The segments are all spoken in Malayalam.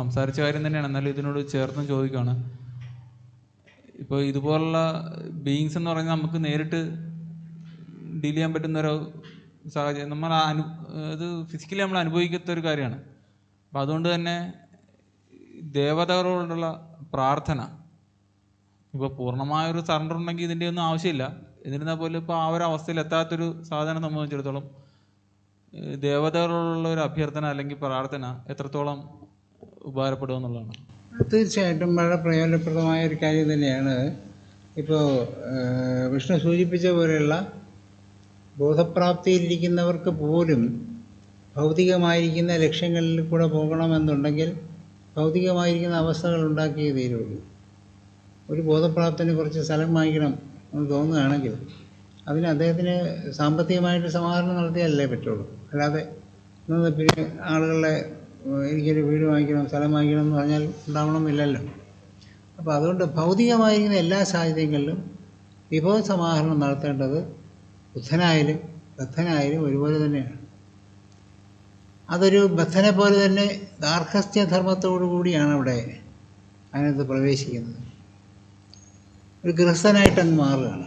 സംസാരിച്ച കാര്യം തന്നെയാണ്. എന്നാലും ഇതിനോട് ചേർന്ന് ചോദിക്കുകയാണ് ഇപ്പോൾ ഇതുപോലുള്ള ബീയിങ്സ് എന്ന് പറഞ്ഞാൽ നമുക്ക് നേരിട്ട് ഡീൽ ചെയ്യാൻ പറ്റുന്ന ഒരു സാഹചര്യം നമ്മൾ അനു ഇത് ഫിസിക്കലി നമ്മൾ അനുഭവിക്കാത്ത ഒരു കാര്യമാണ്. അപ്പം അതുകൊണ്ട് തന്നെ ദേവതകളോടുള്ള പ്രാർത്ഥന ഇപ്പോൾ പൂർണമായൊരു സറണ്ടർ ഉണ്ടെങ്കിൽ ഇതിന്റെ ഒന്നും ആവശ്യമില്ല. എന്നിരുന്നാൽ പോലും ഇപ്പോൾ ആ ഒരു അവസ്ഥയിൽ എത്താത്തൊരു സാധനം സംബന്ധിച്ചിടത്തോളം ദേവതകളോടുള്ള ഒരു അഭ്യർത്ഥന അല്ലെങ്കിൽ പ്രാർത്ഥന എത്രത്തോളം ഉപകാരപ്പെടും എന്നുള്ളതാണ്. തീർച്ചയായിട്ടും വളരെ പ്രയോജനപ്രദമായ ഒരു കാര്യം തന്നെയാണ്. ഇപ്പോൾ വിഷ്ണു സൂചിപ്പിച്ച പോലെയുള്ള ബോധപ്രാപ്തിയിലിരിക്കുന്നവർക്ക് പോലും ഭൗതികമായിരിക്കുന്ന ലക്ഷ്യങ്ങളിൽ കൂടെ പോകണമെന്നുണ്ടെങ്കിൽ ഭൗതികമായിരിക്കുന്ന അവസ്ഥകൾ ഉണ്ടാക്കിയേ തീരുള്ളൂ. ഒരു ബോധപ്രാപ്തന് കുറച്ച് സ്ഥലം വാങ്ങിക്കണം എന്ന് തോന്നുകയാണെങ്കിൽ അതിന് അദ്ദേഹത്തിന് സാമ്പത്തികമായിട്ട് സമാഹരണം നടത്തിയാലല്ലേ പറ്റുള്ളൂ. അല്ലാതെ ഇന്ന് പിന്നെ ആളുകളെ എനിക്കൊരു വീട് വാങ്ങിക്കണം സ്ഥലം വാങ്ങിക്കണം എന്ന് പറഞ്ഞാൽ ഉണ്ടാവണമെന്നില്ലല്ലോ അപ്പോൾ അതുകൊണ്ട് ഭൗതികമായിരിക്കുന്ന എല്ലാ സാഹചര്യങ്ങളിലും വിഭവ സമാഹരണം നടത്തേണ്ടത് ബുദ്ധനായാലും ബദ്ധനായാലും ഒരുപോലെ തന്നെയാണ്. അതൊരു ബദ്ധനെ പോലെ തന്നെ ഗാർഹസ്ഥ്യധർമ്മത്തോടു കൂടിയാണ് അവിടെ അതിനകത്ത് പ്രവേശിക്കുന്നത്. ഒരു ഗൃഹസ്ഥനായിട്ടങ്ങ് മാറുകയാണ്.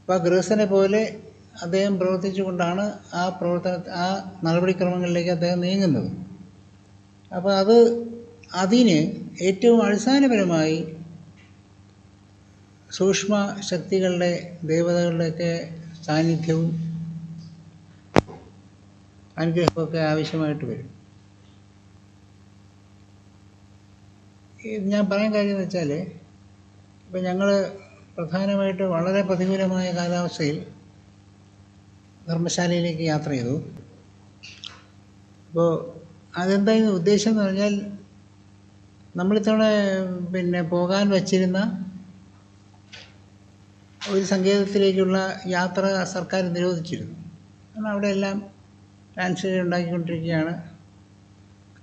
അപ്പോൾ ആ ഗൃഹസ്ഥനെ പോലെ അദ്ദേഹം പ്രവർത്തിച്ചുകൊണ്ടാണ് ആ പ്രവർത്തന ആ നടപടിക്രമങ്ങളിലേക്ക് അദ്ദേഹം നീങ്ങുന്നത്. അപ്പോൾ അത് അതിന് ഏറ്റവും അടിസ്ഥാനപരമായി സൂക്ഷ്മ ശക്തികളുടെ ദേവതകളുടെയൊക്കെ സാന്നിധ്യവും അനുഗ്രഹമൊക്കെ ആവശ്യമായിട്ട് വരും. ഞാൻ പറയാൻ കാര്യം എന്ന് വെച്ചാൽ ഇപ്പം ഞങ്ങൾ പ്രധാനമായിട്ട് വളരെ പ്രതികൂലമായ കാലാവസ്ഥയിൽ ധർമ്മശാലയിലേക്ക് യാത്ര ചെയ്തു. അപ്പോൾ അതെന്തായിരുന്നു ഉദ്ദേശം എന്ന് പറഞ്ഞാൽ നമ്മളിത്തവണ പിന്നെ പോകാൻ വച്ചിരുന്ന ഒരു സങ്കേതത്തിലേക്കുള്ള യാത്ര സർക്കാർ നിരോധിച്ചിരുന്നു. കാരണം അവിടെ എല്ലാം ലാൻഡ്സ്ലൈഡ് ഉണ്ടാക്കിക്കൊണ്ടിരിക്കുകയാണ്.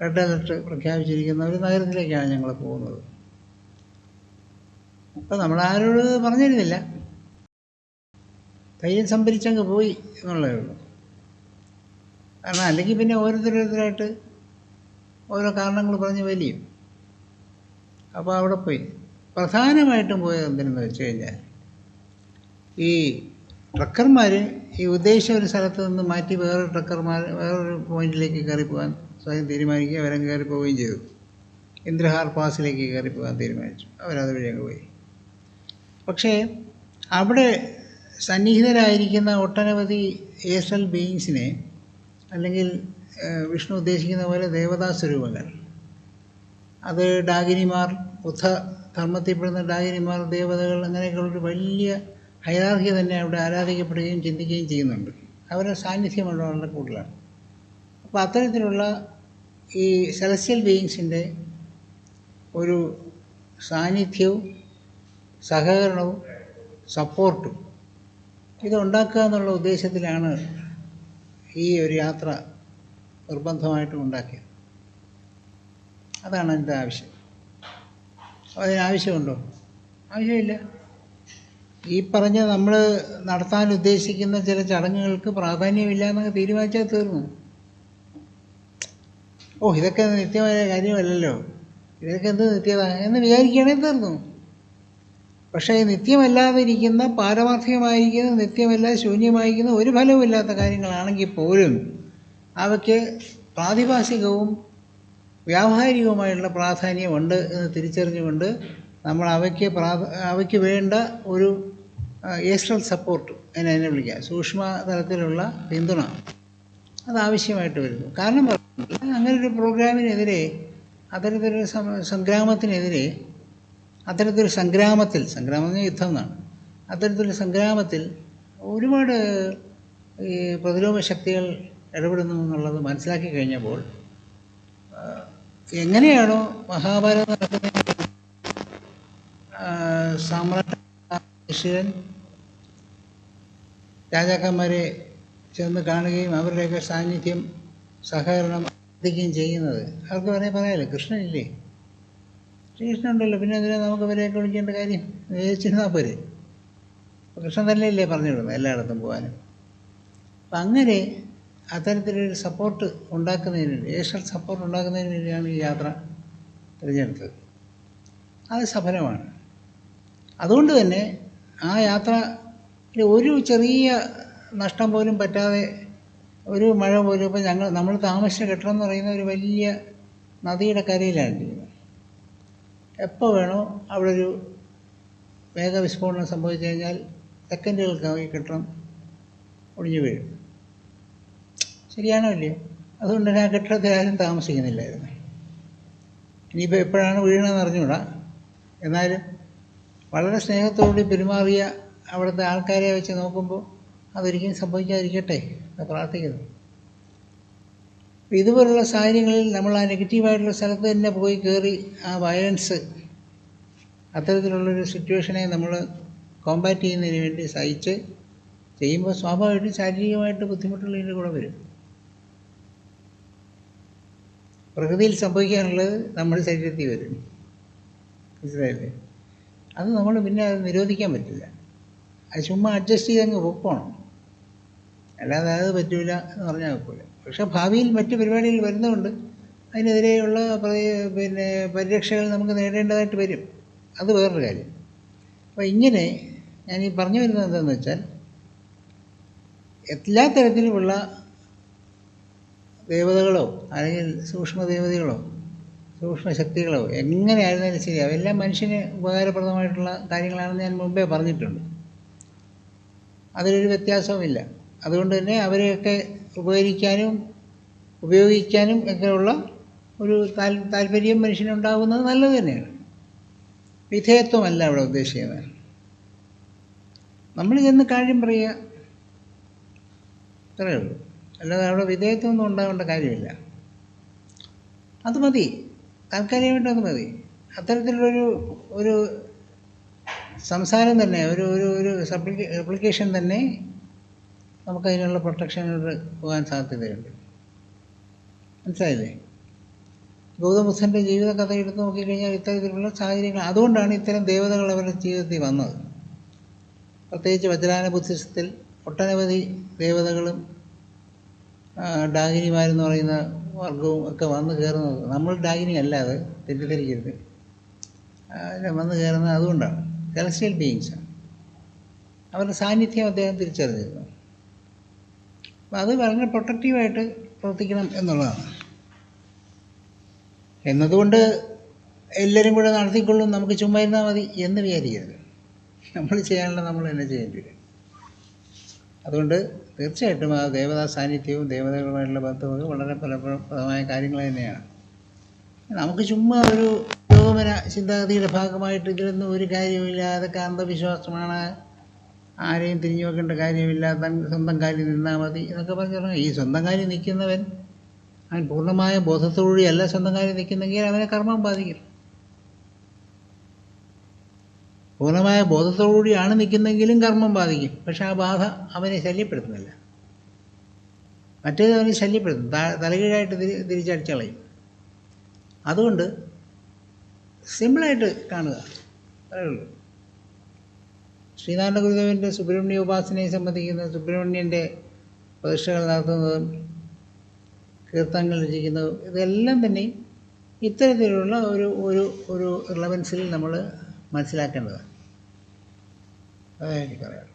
റെഡ് അലർട്ട് പ്രഖ്യാപിച്ചിരിക്കുന്ന ഒരു നഗരത്തിലേക്കാണ് ഞങ്ങൾ പോകുന്നത്. അപ്പോൾ നമ്മൾ ആരോട് പറഞ്ഞിരുന്നില്ല. ധൈര്യം സംഭരിച്ചങ്ങ് പോയി എന്നുള്ളതേ ഉള്ളൂ. കാരണം അല്ലെങ്കിൽ പിന്നെ ഓരോരുത്തരോരുത്തരായിട്ട് ഓരോ കാരണങ്ങൾ പറഞ്ഞ് വലിയും. അപ്പോൾ അവിടെ പോയി. പ്രധാനമായിട്ടും പോയത് എന്തിനെന്ന് വെച്ച് കഴിഞ്ഞാൽ ഈ ട്രക്കർമാർ ഈ ഉദ്ദേശിച്ച ഒരു സ്ഥലത്ത് നിന്ന് മാറ്റി വേറൊരു ട്രക്കർമാർ വേറൊരു പോയിന്റിലേക്ക് കയറി പോകാൻ സ്വയം തീരുമാനിക്കുക. അവരങ്ങ് കയറി പോവുകയും ചെയ്തു. ഇന്ദ്രഹാർ പാസിലേക്ക് കയറി പോകാൻ തീരുമാനിച്ചു. അവരത് വഴി അങ്ങ് പോയി. പക്ഷേ അവിടെ സന്നിഹിതരായിരിക്കുന്ന ഒട്ടനവധി ഏസൽ ബീയിങ്സിനെ അല്ലെങ്കിൽ വിഷ്ണു ഉദ്ദേശിക്കുന്ന പോലെ ദേവതാ സ്വരൂപങ്ങൾ അത് ഡാഗിനിമാർ ബുദ്ധ ധർമ്മത്തിൽപ്പെടുന്ന ഡാഗിനിമാർ ദേവതകൾ അങ്ങനെയൊക്കെയുള്ളൊരു വലിയ ഹൈറാർഹി തന്നെ അവിടെ ആരാധിക്കപ്പെടുകയും ചിന്തിക്കുകയും ചെയ്യുന്നുണ്ട്. അവരുടെ സാന്നിധ്യം അവിടെ വളരെ കൂടുതലാണ്. അപ്പോൾ അത്തരത്തിലുള്ള ഈ സെലസ്യൽ ബീയിങ്സിന്റെ ഒരു സാന്നിധ്യവും സഹകരണവും സപ്പോർട്ടും ഇത് ഉണ്ടാക്കുക എന്നുള്ള ഉദ്ദേശത്തിലാണ് ഈ ഒരു യാത്ര നിർബന്ധമായിട്ടും ഉണ്ടാക്കിയത്. അതാണ് എന്റെ ആവശ്യം. അതിനാവശ്യമുണ്ടോ ആവശ്യമില്ല. ഈ പറഞ്ഞ നമ്മൾ നടത്താൻ ഉദ്ദേശിക്കുന്ന ചില ചടങ്ങുകൾക്ക് പ്രാധാന്യമില്ല എന്നൊക്കെ തീരുമാനിച്ചാൽ തീർന്നു. ഓ ഇതൊക്കെ നിത്യമായ കാര്യമല്ലല്ലോ. ഇതൊക്കെ എന്ത് നിത്യത? എന്ന് വിചാരിക്കുകയാണെങ്കിൽ തീർന്നു. പക്ഷേ നിത്യമല്ലാതിരിക്കുന്ന പാരമാർത്ഥികമായിരിക്കുന്ന നിത്യമല്ല ശൂന്യമായിരിക്കുന്ന ഒരു ഫലവുമില്ലാത്ത കാര്യങ്ങളാണെങ്കിൽ പോലും അവയ്ക്ക് പ്രാതിഭാസികവും വ്യാവഹാരികവുമായുള്ള പ്രാധാന്യമുണ്ട് എന്ന് തിരിച്ചറിഞ്ഞുകൊണ്ട് നമ്മൾ അവയ്ക്ക് പ്രാ അവയ്ക്ക് വേണ്ട ഒരു ഏസ്ട്രൽ സപ്പോർട്ട് എന്നെ അതിനെ വിളിക്കുക സൂക്ഷ്മ തലത്തിലുള്ള പിന്തുണ. അത് ആവശ്യമായിട്ട് വരുന്നു. കാരണം അങ്ങനെ ഒരു പ്രോഗ്രാമിനെതിരെ അത്തരത്തിലൊരു സംഗ്രാമത്തിനെതിരെ അത്തരത്തിലൊരു സംഗ്രാമത്തിൽ സംഗ്രാമം യുദ്ധം എന്നാണ്. അത്തരത്തിലൊരു സംഗ്രാമത്തിൽ ഒരുപാട് ഈ പ്രതിരോധ ശക്തികൾ ഇടപെടുന്നു എന്നുള്ളത് മനസ്സിലാക്കി കഴിഞ്ഞപ്പോൾ എങ്ങനെയാണോ മഹാഭാരതം നടക്കുന്ന സാമ്രാട്ട് ഋഷികൻ രാജാക്കന്മാരെ ചെന്ന് കാണുകയും അവരുടെയൊക്കെ സാന്നിധ്യം സഹകരണം ചെയ്യുന്നത്. അവർക്ക് പറയാൻ പറയാമല്ലോ കൃഷ്ണനില്ലേ? ശ്രീകൃഷ്ണൻ ഉണ്ടല്ലോ പിന്നെ എന്തിനാ നമുക്ക് ഇവരെയൊക്കെ വിളിക്കേണ്ട കാര്യം? വിവേചിച്ചിരുന്നാൽ പോരെ. കൃഷ്ണൻ തന്നെയല്ലേ പറഞ്ഞു വിടുന്നത് എല്ലായിടത്തും പോകാനും. അപ്പം അങ്ങനെ അത്തരത്തിലൊരു സപ്പോർട്ട് ഉണ്ടാക്കുന്നതിന് വേണ്ടി ഏഷ്യൽ സപ്പോർട്ട് ഉണ്ടാക്കുന്നതിന് വേണ്ടിയാണ് ഈ യാത്ര തിരഞ്ഞെടുത്തത്. അത് സഫലമാണ്. അതുകൊണ്ട് തന്നെ ആ യാത്ര ഒരു ചെറിയ നഷ്ടം പോലും പറ്റാതെ ഒരു മഴ പോലും ഇപ്പോൾ ഞങ്ങൾ നമ്മൾ താമസിച്ച കെട്ടിടം എന്ന് പറയുന്ന ഒരു വലിയ നദിയുടെ കരയിലാണ് ഇരിക്കുന്നത്. എപ്പോൾ വേണോ അവിടെ ഒരു വേഗ വിസ്ഫോടനം സംഭവിച്ചു കഴിഞ്ഞാൽ സെക്കൻഡുകൾക്കായി കെട്ടിടം ഒടിഞ്ഞു വീഴും. ശരിയാണോ ഇല്ലയോ? അതുകൊണ്ട് ആ കെട്ടിടത്തിൽ ആരും താമസിക്കുന്നില്ലായിരുന്നു. ഇനിയിപ്പോൾ എപ്പോഴാണ് വീഴണമെന്ന് അറിഞ്ഞുകൂടാ. എന്നാലും വളരെ സ്നേഹത്തോടുകൂടി പെരുമാറിയ അവിടുത്തെ ആൾക്കാരെ വെച്ച് നോക്കുമ്പോൾ അതൊരിക്കലും സംഭവിക്കാതിരിക്കട്ടെ പ്രാർത്ഥിക്കുന്നു. ഇതുപോലുള്ള സാഹചര്യങ്ങളിൽ നമ്മൾ ആ നെഗറ്റീവായിട്ടുള്ള സ്ഥലത്ത് തന്നെ പോയി കയറി ആ വയലൻസ് അത്തരത്തിലുള്ളൊരു സിറ്റുവേഷനെ നമ്മൾ കോമ്പാറ്റ് ചെയ്യുന്നതിന് വേണ്ടി സഹിച്ച് ചെയ്യുമ്പോൾ സ്വാഭാവികമായിട്ടും ശാരീരികമായിട്ട് ബുദ്ധിമുട്ടുള്ളതിന്റെ കൂടെ വരും. പ്രകൃതിയിൽ സംഭവിക്കാനുള്ളത് നമ്മുടെ ശരീരത്തിൽ വരും. മനസ്സിലായില്ലേ? അത് നമ്മൾ പിന്നെ അത് നിരോധിക്കാൻ പറ്റില്ല. അത് ചുമ്മാ അഡ്ജസ്റ്റ് ചെയ്ത് അങ്ങ് അല്ലാതെ അത് പറ്റൂല എന്ന് പറഞ്ഞാൽ ഒക്കില്ല പക്ഷെ ഭാവിയിൽ മറ്റു പരിപാടികൾ വരുന്നതുകൊണ്ട് അതിനെതിരെയുള്ള പിന്നെ പരിരക്ഷകൾ നമുക്ക് നേടേണ്ടതായിട്ട് വരും. അത് വേറൊരു കാര്യം. അപ്പോൾ ഇങ്ങനെ ഞാൻ ഈ പറഞ്ഞു വരുന്നത് എന്താണെന്ന് വെച്ചാൽ എല്ലാ തരത്തിലുമുള്ള ദേവതകളോ അല്ലെങ്കിൽ സൂക്ഷ്മ ദേവതകളോ സൂക്ഷ്മ ശക്തികളോ എങ്ങനെയായിരുന്നാലും ശരി അവയെല്ലാം മനുഷ്യന് ഉപകാരപ്രദമായിട്ടുള്ള കാര്യങ്ങളാണെന്ന് ഞാൻ മുമ്പേ പറഞ്ഞിട്ടുണ്ട്. അതിലൊരു വ്യത്യാസവുമില്ല. അതുകൊണ്ട് തന്നെ അവരെയൊക്കെ ഉപകരിക്കാനും ഉപയോഗിക്കാനും ഒക്കെയുള്ള ഒരു താല്പര്യം മനുഷ്യനുണ്ടാകുന്നത് നല്ലത് തന്നെയാണ്. വിധേയത്വമല്ല അവിടെ ഉദ്ദേശിക്കുന്നത്. നമ്മൾ ചെന്ന് കാര്യം പറയുക. അത്രയേ ഉള്ളൂ. അല്ലാതെ അവിടെ വിധേയത്വം ഒന്നും ഉണ്ടാകേണ്ട കാര്യമില്ല. അത് മതി. താൽക്കാലികമായിട്ട് അത് മതി. അത്തരത്തിലുള്ളൊരു ഒരു സംസാരം തന്നെ ഒരു ഒരു ഒരു സപ്ലിക്കേഷൻ അപ്ലിക്കേഷൻ തന്നെ നമുക്കതിനുള്ള പ്രൊട്ടക്ഷനോട് പോകാൻ സാധ്യതയുണ്ട്. മനസ്സിലായില്ലേ? ഗൗതമബുദ്ധന്റെ ജീവിത കഥ എടുത്ത് നോക്കിക്കഴിഞ്ഞാൽ ഇത്തരത്തിലുള്ള സാഹചര്യങ്ങൾ അതുകൊണ്ടാണ് ഇത്തരം ദേവതകൾ അവരുടെ ജീവിതത്തിൽ വന്നത്. പ്രത്യേകിച്ച് വജ്രാന ബുദ്ധിസത്തിൽ ഒട്ടനവധി ദേവതകളും ഡാഗിനിമാരെന്ന് പറയുന്ന വർഗവും ഒക്കെ വന്ന് കയറുന്നത്. നമ്മൾ ഡാഗിനി അല്ല തെറ്റിദ്ധരിക്കരുത്. വന്നു കയറുന്നത് അതുകൊണ്ടാണ്. സെലസ്റ്റിയൽ ബീയിങ്സാണ് അവരുടെ സാന്നിധ്യം അദ്ദേഹം തിരിച്ചറിഞ്ഞിരുന്നു. അത് വളരെ പ്രൊട്ടക്റ്റീവായിട്ട് പ്രവർത്തിക്കണം എന്നുള്ളതാണ്. എന്നതുകൊണ്ട് എല്ലാവരും കൂടെ നടത്തിക്കൊള്ളും നമുക്ക് ചുമ്മാ ഇരുന്നാൽ മതി എന്ന് വിചാരിക്കരുത്. നമ്മൾ ചെയ്യാനുള്ള നമ്മൾ തന്നെ ചെയ്യേണ്ടി വരും. അതുകൊണ്ട് തീർച്ചയായിട്ടും ആ ദേവതാ സാന്നിധ്യവും ദേവതകളുമായിട്ടുള്ള ബന്ധവും വളരെ ഫലപ്രദമായ കാര്യങ്ങൾ തന്നെയാണ്. നമുക്ക് ചുമ്മാ ഒരു പുരോഗമന ചിന്താഗതിയുടെ ഭാഗമായിട്ട് ഇതിലൊന്നും ഒരു കാര്യമില്ല അതൊക്കെ അന്ധവിശ്വാസമാണ് ആരെയും തിരിഞ്ഞു വെക്കേണ്ട കാര്യമില്ല. തൻ സ്വന്തം കാര്യം നിന്നാൽ മതി. എന്നൊക്കെ പറഞ്ഞു തുടങ്ങി ഈ സ്വന്തം കാര്യം നിൽക്കുന്നവൻ അവൻ പൂർണമായ ബോധത്തോടുകൂടിയല്ല സ്വന്തം കാര്യം നിൽക്കുന്നെങ്കിൽ അവനെ കർമ്മം ബാധിക്കും പൂർണമായ ബോധത്തോടുകൂടിയാണ് നിൽക്കുന്നെങ്കിലും കർമ്മം ബാധിക്കും. പക്ഷെ ആ ബാധ അവനെ ശല്യപ്പെടുത്തുന്നില്ല. മറ്റേത് അവനെ ശല്യപ്പെടുത്തും. തലകീഴായിട്ട് തിരി തിരിച്ചടിച്ചളയും. അതുകൊണ്ട് സിമ്പിളായിട്ട് കാണുക. അത്രേ ഉള്ളൂ. ശ്രീനാരായണ ഗുരുദേവന്റെ സുബ്രഹ്മണ്യ ഉപാസനയെ സംബന്ധിക്കുന്ന സുബ്രഹ്മണ്യന്റെ പ്രതിഷ്ഠകൾ നടത്തുന്നതും കീർത്തനങ്ങൾ രചിക്കുന്നതും ഇതെല്ലാം തന്നെ ഇത്തരത്തിലുള്ള ഒരു ഒരു ഒരു റിലവൻസിൽ നമ്മൾ മനസ്സിലാക്കേണ്ടതാണ്. അതേ എനിക്ക് പറയാം